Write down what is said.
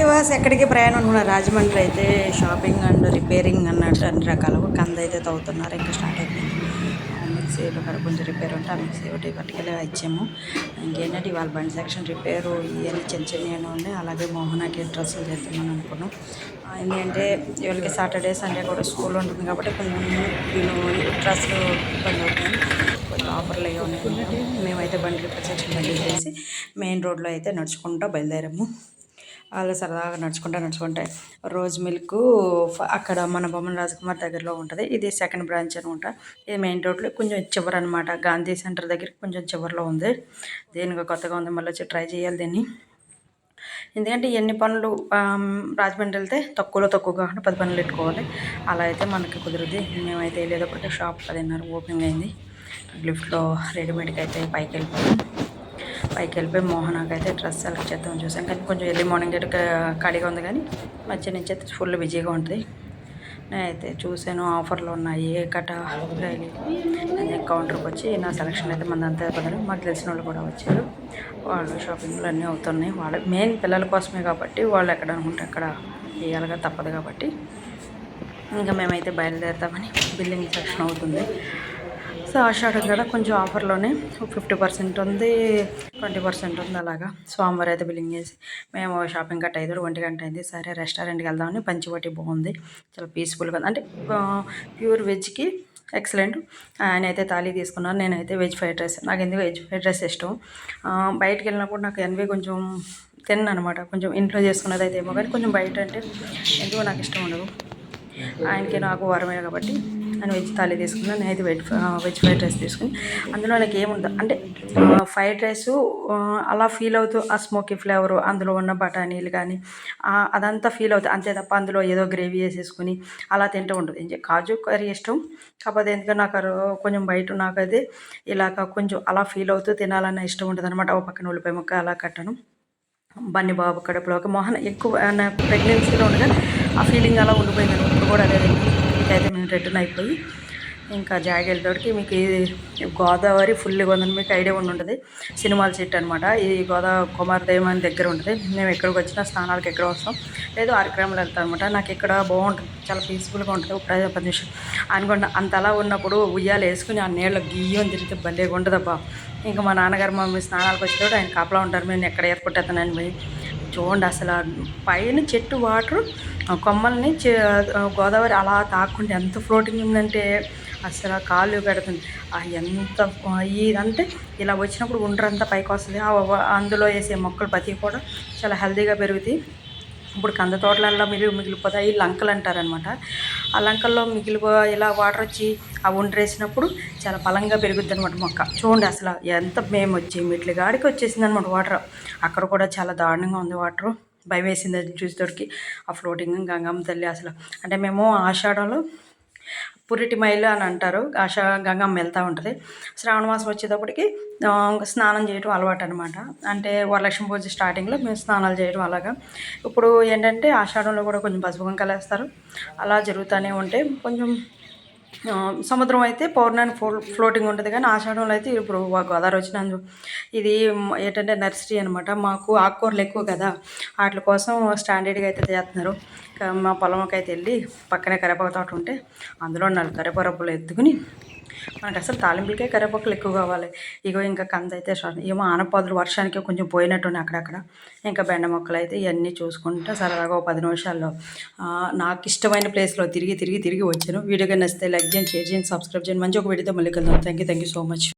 ఇవాస్ ఎక్కడికి ప్రయాణం అనుకున్నారు రాజమండ్రి అయితే షాపింగ్ అండ్ రిపేరింగ్ అన్నట్టు అన్ని రకాలు కంద అయితే తవ్వుతున్నారు. ఇంకా స్టార్ట్ అయిపోయింది. మిక్సీలో కడ కొంచెం రిపేర్ ఉంటే ఆ మిక్సీ ఒకటి పట్టుకెళ్ళి ఇచ్చాము. ఇంకేంటంటే ఇవాళ బండి సెక్షన్ రిపేరు ఇవన్నీ చిన్న చిన్నవి ఉన్నాయి. అలాగే మోహనాకి డ్రెస్సులు చేద్దామని అనుకున్నాం. ఎందుకంటే వీళ్ళకి సాటర్డే సండే కూడా స్కూల్ ఉంటుంది కాబట్టి కొంచెం నేను డ్రెస్సులు ఇబ్బంది అవుతుంది. కొంచెం ఆఫర్లు అయ్యి ఉన్నాయి. మేమైతే బండి రిపేర్ సెక్షన్ బండి చేసి మెయిన్ రోడ్లో అయితే నడుచుకుంటూ బయలుదేరాము. వాళ్ళు సరదాగా నడుచుకుంటా నడుచుకుంటే రోజ్ మిల్క్ అక్కడ మన బొమ్మన రాజకుమార్ దగ్గరలో ఉంటుంది. ఇది సెకండ్ బ్రాంచ్ అనమాట ఇది మెయిన్ రోడ్లో కొంచెం చివరి అనమాట గాంధీ సెంటర్ దగ్గర కొంచెం చివరిలో ఉంది. దీనికి కొత్తగా ఉంది. మళ్ళీ వచ్చి ట్రై చేయాలి దీన్ని. ఎందుకంటే ఎన్ని పనులు రాజమండ్రి వెళ్తే తక్కువలో తక్కువ కాకుండా పది పనులు పెట్టుకోవాలి. అలా అయితే మనకి కుదురుద్ది. మేమైతే వెళ్ళేటప్పటికి షాప్ పదిన్నర ఓపెనింగ్ అయింది. లిఫ్ట్లో రెడీమేడ్కి అయితే పైకి వెళ్ళిపోయాం. పైకి వెళ్ళిపోయి మోహనాకి అయితే డ్రెస్ సెలెక్ట్ చేద్దాం చూసాం కానీ కొంచెం ఎర్లీ మార్నింగ్ అయితే ఖాళీగా ఉంది కానీ మధ్య నుంచి అయితే ఫుల్ బిజీగా ఉంటుంది. నేనైతే చూసాను ఆఫర్లు ఉన్నాయి కట రైలు కౌంటర్కి వచ్చి నా సెలక్షన్ అయితే మన అంతా బదులు మాకు తెలిసిన వాళ్ళు కూడా వచ్చారు. వాళ్ళు షాపింగ్లు అన్నీ అవుతున్నాయి. వాళ్ళ మెయిన్ పిల్లల కోసమే కాబట్టి వాళ్ళు ఎక్కడ అనుకుంటే అక్కడ వేయాలిగా తప్పదు కాబట్టి ఇంకా మేమైతే బయలుదేరుతామని బిల్లింగ్ సెక్షన్ అవుతుంది. సో ఆషాఢం కదా కొంచెం ఆఫర్లోనే. ఫిఫ్టీ పర్సెంట్ ఉంది ట్వంటీ పర్సెంట్ ఉంది అలాగా. సోమవారం అయితే బిల్లింగ్ చేసి మేము షాపింగ్ కట్ ఐదు ఒంటి గంట అయింది. సరే రెస్టారెంట్కి వెళ్దామని పంచివటి బాగుంది. చాలా పీస్ఫుల్గా అంటే ప్యూర్ వెజ్కి ఎక్సలెంట్ ఆయన అయితే తాళీ తీసుకున్నాను నేనైతే వెజ్ ఫ్రైడ్ రైస్ నాకు ఎందుకు వెజ్ ఫ్రైడ్ రైస్ ఇష్టం? బయటకు వెళ్ళినప్పుడు నాకు ఎన్వి కొంచెం తిన్న అనమాట కొంచెం ఇంట్లో చేసుకున్నది అయితే ఏమో కానీ కొంచెం బయట అంటే ఎందుకో నాకు ఇష్టం ఉండదు. ఆయనకి నాకు వరమే కాబట్టి. నేను వెజ్ థాలీ తీసుకున్నాను నేనైతే వెజ్ వెజ్ ఫ్రైడ్ రైస్ తీసుకుని అందులో నాకు ఏముందో అంటే ఫ్రైడ్ రైస్ అలా ఫీల్ అవుతూ ఆ స్మోకీ ఫ్లేవరు అందులో ఉన్న బఠానీలు కానీ అదంతా ఫీల్ అవుతుంది అంతే తప్ప అందులో ఏదో గ్రేవీ వేసేసుకుని అలా తింటూ ఉంటుంది ఇంకే కాజు కర్రీ ఇష్టం కాకపోతే ఎందుకంటే నాకు కొంచెం బయట నాకైతే ఇలాగ కొంచెం అలా ఫీల్ అవుతూ తినాలన్న ఇష్టం ఉంటుంది అనమాట ఓ పక్కన ఉల్లిపాయ ముక్క అలా కట్టను. బన్నీ బాబు కడుపులో ఒక మోహన్ ఎక్కువ నా ప్రెగ్నెన్సీలో ఉండగా ఆ ఫీలింగ్ అలా ఉండిపోయింది ఇప్పుడు కూడా అదే అయితే మేము రిటర్న్ అయిపోయి ఇంకా జాగెళ్ళేటోడికి మీకు ఇది గోదావరి ఫుల్గా ఉందని మీకు ఐడియా ఉండి ఉంటుంది. సినిమాల సిట్ అనమాట ఈ గోదావరి కుమారదేవం అని దగ్గర ఉంటుంది. మేము ఎక్కడికి వచ్చినా స్నానాలకు ఎక్కడ వస్తాం. లేదు ఆర్గ్రాములు వెళ్తాం అనమాట నాకు ఇక్కడ బాగుంటుంది. చాలా పీస్ఫుల్గా ఉంటుంది. ప్రజా పది నిమిషం అనుకున్న అంత అలా ఉన్నప్పుడు ఉయ్యాలు వేసుకుని ఆ నీళ్ళు గియ్యం తిరిగితే భలేగా ఉంటుందబ్బా ఇంకా మా నాన్నగారు మమ్మీ స్నానాలకు వచ్చేటప్పుడు ఆయన కాపలా ఉంటారు. మేము ఎక్కడ ఎయిర్పోర్ట్ పోయి చూడండి అసలు పైన చెట్టు వాటర్ కొమ్మల్ని గోదావరి అలా తాకుంటే ఎంత ఫ్లోటింగ్ ఉందంటే అసలు కాళ్ళు పెడుతుంది. ఎంత ఇదంటే ఇలా వచ్చినప్పుడు ఉండరంతా పైకి వస్తుంది అందులో వేసే మొక్కలు ప్రతి కూడా చాలా హెల్తీగా పెరుగుతాయి. ఇప్పుడు కంద తోటలలో మిగిలి మిగిలిపోతాయి లంకలు అంటారనమాట. ఆ లంకల్లో మిగిలిపో ఇలా వాటర్ వచ్చి ఆ ఉండరేసినప్పుడు చాలా బలంగా పెరుగుద్ది అనమాట మొక్క. చూడండి అసలు ఎంత మేము వచ్చి మెట్ల గాడికి వచ్చేసింది అనమాట వాటర్ అక్కడ కూడా చాలా దారుణంగా ఉంది వాటర్ భయం వేసింది అది చూసేటోడికి. ఆ ఫ్లోటింగ్ గంగమ్మ తల్లి అసలు. అంటే మేము ఆషాఢంలో పురిటి మైలు అని అంటారు. ఆశ గంగమ్మ వెళ్తూ ఉంటుంది. శ్రావణ మాసం వచ్చేటప్పటికి స్నానం చేయడం అలవాటు అనమాట అంటే వరలక్ష్మి పూజ స్టార్టింగ్లో మేము స్నానాలు చేయడం అలాగా. ఇప్పుడు ఏంటంటే ఆషాఢంలో కూడా కొంచెం పసుపు కలేస్తారు అలా జరుగుతూనే ఉంటే కొంచెం సముద్రం అయితే పౌర్ణమి ఫ్లో ఫ్లోటింగ్ ఉంటుంది కానీ ఆషాఢంలో అయితే ఇప్పుడు గోదావరి వచ్చిన ఇది ఏంటంటే నర్సరీ అనమాట మాకు ఆకుకూరలు ఎక్కువ కదా. వాటి కోసం స్టాండర్డ్గా అయితే చేస్తున్నారు. మా పొలంకి అయితే వెళ్ళి పక్కనే కరివేపాకు తోట ఉంటే అందులో నాలుగు కరివేపాకులు ఎత్తుకుని మనకు అసలు తాలింపులకే కరివేపాకులు ఎక్కువ కావాలి. ఇగో ఇంకా కంద అయితే ఏమో ఆనపాదులు వర్షానికి కొంచెం పోయినట్టున్నాయి అక్కడక్కడ. ఇంకా బెండ మొక్కలు అయితే ఇవన్నీ చూసుకుంటా సరదాగా ఒక పది నిమిషాల్లో నాకు ఇష్టమైన ప్లేస్లో తిరిగి తిరిగి తిరిగి వచ్చాను. వీడియోగా నచ్చితే లైక్ చేయండి షేర్ చేయండి సబ్స్క్రైబ్ చేయండి. మంచి ఒక వీడియోతో మళ్ళీ కలుద్దాం. Thank you thank you so much